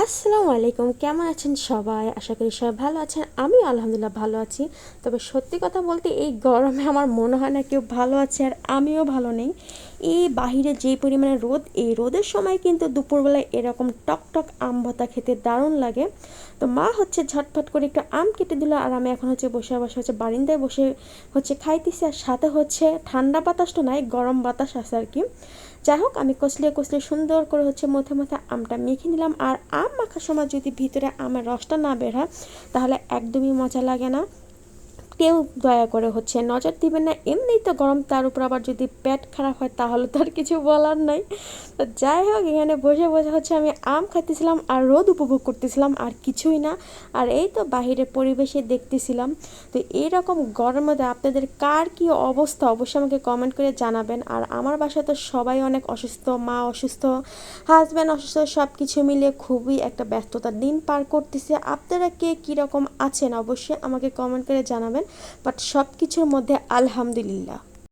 আসসালামু আলাইকুম, কেমন আছেন সবাই? আশা করি সবাই ভালো আছেন। আমি আলহামদুলিল্লাহ ভালো আছি। তবে সত্যি কথা বলতে এই গরমে আমার মনে হয় না কেউ ভালো আছে আর আমিও ভালো নেই। এই বাহিরে যেই পরিমাণে রোদ, এই রোদের সময় কিন্তু দুপুরবেলায় এরকম টক টক আম ভর্তা খেতে দারুণ লাগে। তো মা হচ্ছে ঝটফট করে একটু আম কেটে দিল আর আমি এখন হচ্ছে বসে বসে হচ্ছে বারিন্দায় বসে হচ্ছে খাইতেছি। আর সাথে হচ্ছে ঠান্ডা বাতাসটা নাই, গরম বাতাস আছে আর কি। যাই হোক, আমি কষলিয়ে কষলিয়ে সুন্দর করে হচ্ছে মধ্যে মধ্যে আমটা মেখে নিলাম। আর আম মাখার সময় যদি ভিতরে আমের রসটা না বের হয়, তাহলে একদমই মজা লাগে না। কেউ দয়া করে হচ্ছে নজর দিবেন না। এমনিই তো গরম, তার উপর আবার যদি পেট খারাপ হয় তাহলে তো আর কিছু বলার নাই। তো যাই হোক, এখানে বসে বসে হচ্ছে আমি আম খাইতেছিলাম আর রোদ উপভোগ করতেছিলাম আর কিছুই না। আর এই তো বাহিরের পরিবেশে দেখতেছিলাম। তো এইরকম মধ্যে আপনাদের কার কি অবস্থা অবশ্যই আমাকে কমেন্ট করে জানাবেন। আর আমার বাসায় তো সবাই অনেক অসুস্থ, মা অসুস্থ হাজব্যান্ড অসুস্থ সব কিছু মিলিয়ে খুবই একটা ব্যস্ততার দিন পার করতেছে। আপনারা কে কীরকম আছেন অবশ্যই আমাকে কমেন্ট করে জানাবেন। বাট সব কিছুর মধ্যে আলহামদুলিল্লাহ।